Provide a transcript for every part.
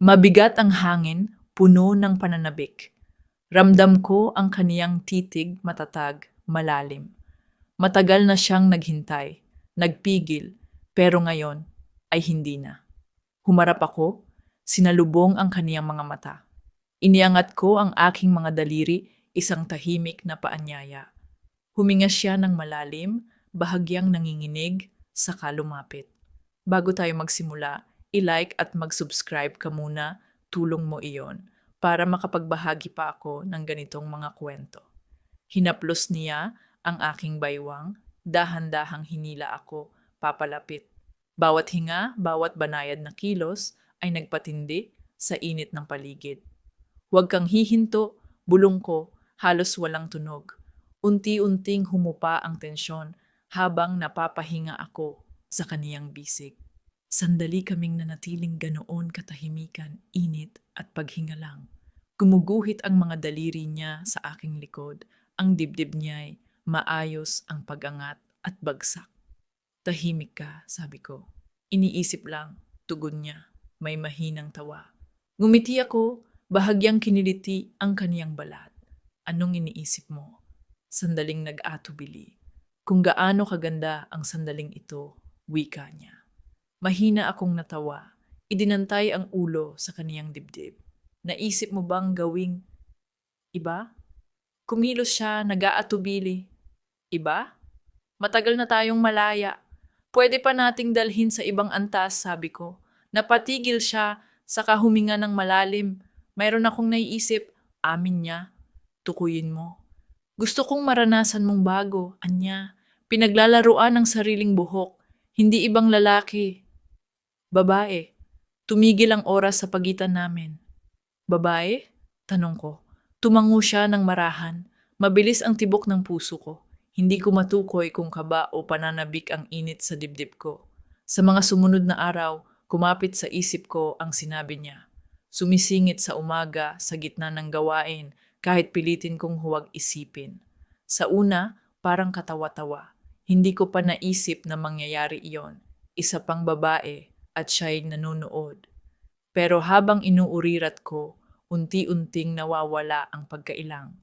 Mabigat ang hangin, puno ng pananabik. Ramdam ko ang kaniyang titig matatag, malalim. Matagal na siyang naghintay, nagpigil, pero ngayon ay hindi na. Humarap ako, sinalubong ang kaniyang mga mata. Iniangat ko ang aking mga daliri, isang tahimik na paanyaya. Huminga siya ng malalim, bahagyang nanginginig, saka lumapit. Bago tayo magsimula, i-like at mag-subscribe ka muna, tulong mo iyon, para makapagbahagi pa ako ng ganitong mga kwento. Hinaplos niya ang aking baywang, dahan-dahang hinila ako, papalapit. Bawat hinga, bawat banayad na kilos ay nagpatindi sa init ng paligid. Huwag kang hihinto, bulong ko, halos walang tunog. Unti-unting humupa ang tensyon habang napapahinga ako sa kaniyang bisig. Sandali kaming nanatiling ganoon katahimikan, init at paghinga lang. Gumuguhit ang mga daliri niya sa aking likod. Ang dibdib niya'y maayos ang pagangat at bagsak. Tahimik ka, sabi ko. Iniisip lang, tugon niya. May mahinang tawa. Ngumiti ako, bahagyang kiniliti ang kaniyang balat. Anong iniisip mo? Sandaling nag-atubili. Kung gaano kaganda ang sandaling ito, wika niya. Mahina akong natawa. Idinantay ang ulo sa kaniyang dibdib. Naisip mo bang gawing iba? Kumilos siya, nag-aatubili. Iba? Matagal na tayong malaya. Pwede pa nating dalhin sa ibang antas, sabi ko. Napatigil siya, saka huminga ng malalim. Mayroon akong naiisip, amin niya. Tukuyin mo. Gusto kong maranasan mong bago, anya. Pinaglalaruan ng sariling buhok. Hindi ibang lalaki. Babae. Tumigil ang oras sa pagitan namin. Babae? Tanong ko. Tumango siya ng marahan. Mabilis ang tibok ng puso ko. Hindi ko matukoy kung kaba o pananabik ang init sa dibdib ko. Sa mga sumunod na araw, kumapit sa isip ko ang sinabi niya. Sumisingit sa umaga sa gitna ng gawain kahit pilitin kong huwag isipin. Sa una, parang katawa-tawa. Hindi ko pa naisip na mangyayari iyon. Isa pang babae at siya'y nanonood. Pero habang inuurirat ko, unti-unting nawawala ang pagkailang.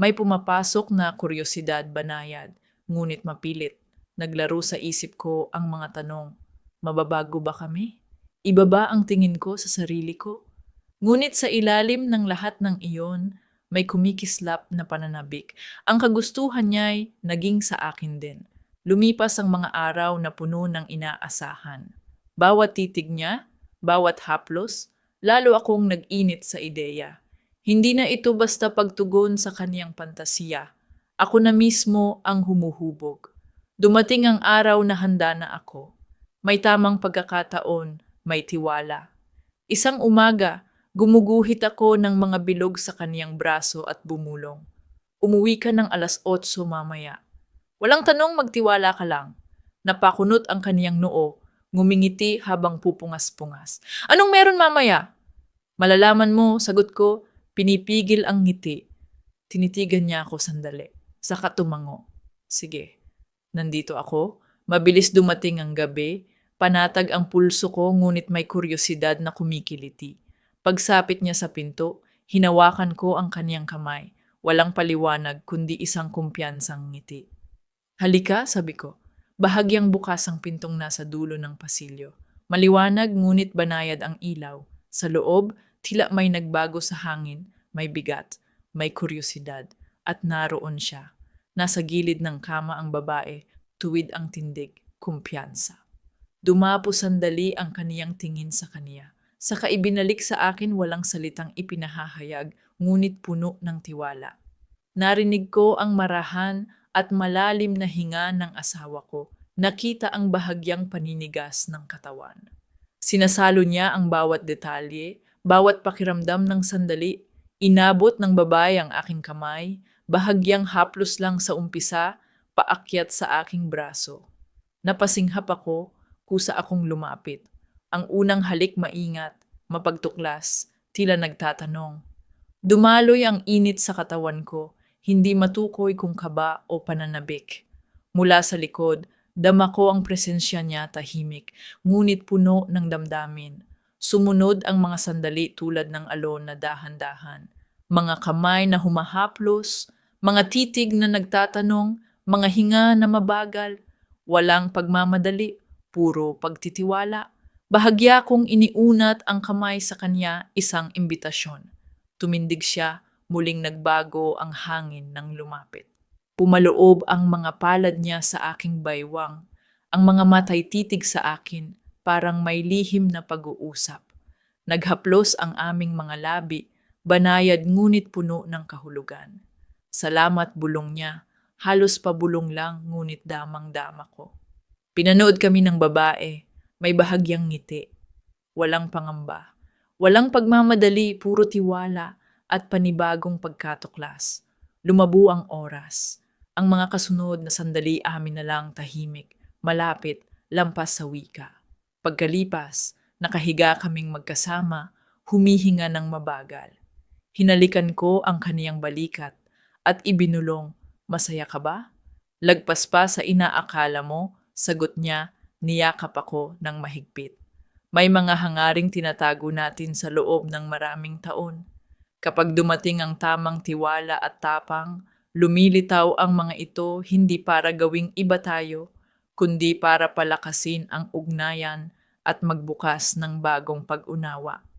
May pumapasok na kuryosidad banayad, ngunit mapilit. Naglaro sa isip ko ang mga tanong, mababago ba kami? Iba ba ang tingin ko sa sarili ko? Ngunit sa ilalim ng lahat ng iyon, may kumikislap na pananabik. Ang kagustuhan niya'y naging sa akin din. Lumipas ang mga araw na puno ng inaasahan. Bawat titig niya, bawat haplos, lalo akong nag-init sa ideya. Hindi na ito basta pagtugon sa kaniyang pantasiya. Ako na mismo ang humuhubog. Dumating ang araw na handa na ako. May tamang pagkakataon, may tiwala. Isang umaga, gumuguhit ako ng mga bilog sa kaniyang braso at bumulong. Umuwi ka ng alas 8 mamaya. Walang tanong magtiwala ka lang. Napakunot ang kaniyang noo, ngumingiti habang pupungas-pungas. Anong meron mamaya? Malalaman mo, sagot ko, pinipigil ang ngiti. Tinitigan niya ako sandali. Saka tumango. Sige, nandito ako. Mabilis dumating ang gabi. Panatag ang pulso ko ngunit may kuryosidad na kumikiliti. Pagsapit niya sa pinto, hinawakan ko ang kaniyang kamay. Walang paliwanag kundi isang kumpiyansang ngiti. Halika, sabi ko. Bahagyang bukas ang pintong nasa dulo ng pasilyo. Maliwanag ngunit banayad ang ilaw. Sa loob, tila may nagbago sa hangin, may bigat, may kuryosidad, at naroon siya. Nasa gilid ng kama ang babae, tuwid ang tindig, kumpiyansa. Dumapo sandali ang kaniyang tingin sa kaniya. Saka ibinalik sa akin walang salitang ipinahahayag, ngunit puno ng tiwala. Narinig ko ang marahan at malalim na hinga ng asawa ko. Nakita ang bahagyang paninigas ng katawan. Sinasalo niya ang bawat detalye, bawat pakiramdam ng sandali. Inabot ng babae ang aking kamay, bahagyang haplos lang sa umpisa, paakyat sa aking braso. Napasinghap ako, kusa akong lumapit. Ang unang halik maingat, mapagtuklas, tila nagtatanong. Dumaloy ang init sa katawan ko, hindi matukoy kung kaba o pananabik. Mula sa likod, dama ko ang presensya niya tahimik, ngunit puno ng damdamin. Sumunod ang mga sandali tulad ng alon na dahan-dahan. Mga kamay na humahaplos, mga titig na nagtatanong, mga hinga na mabagal, walang pagmamadali, puro pagtitiwala. Bahagya kong iniunat ang kamay sa kanya isang imbitasyon. Tumindig siya, muling nagbago ang hangin ng lumapit. Pumaloob ang mga palad niya sa aking baywang. Ang mga matay titig sa akin, parang may lihim na pag-uusap. Naghaplos ang aming mga labi, banayad ngunit puno ng kahulugan. Salamat bulong niya, halos pabulong lang ngunit damang-dama ko. Pinanood kami ng babae, may bahagyang ngiti. Walang pangamba. Walang pagmamadali, puro tiwala at panibagong pagkatuklas. Lumabo ang oras. Ang mga kasunod na sandali amin na lang tahimik, malapit, lampas sa wika. Pagkalipas, nakahiga kaming magkasama, humihinga ng mabagal. Hinalikan ko ang kaniyang balikat at ibinulong, masaya ka ba? Lagpas pa sa inaakala mo, sagot niya, niyakap ako ng mahigpit. May mga hangaring tinatago natin sa loob ng maraming taon. Kapag dumating ang tamang tiwala at tapang, lumilitaw ang mga ito hindi para gawing iba tayo, kundi para palakasin ang ugnayan at magbukas ng bagong pag-unawa.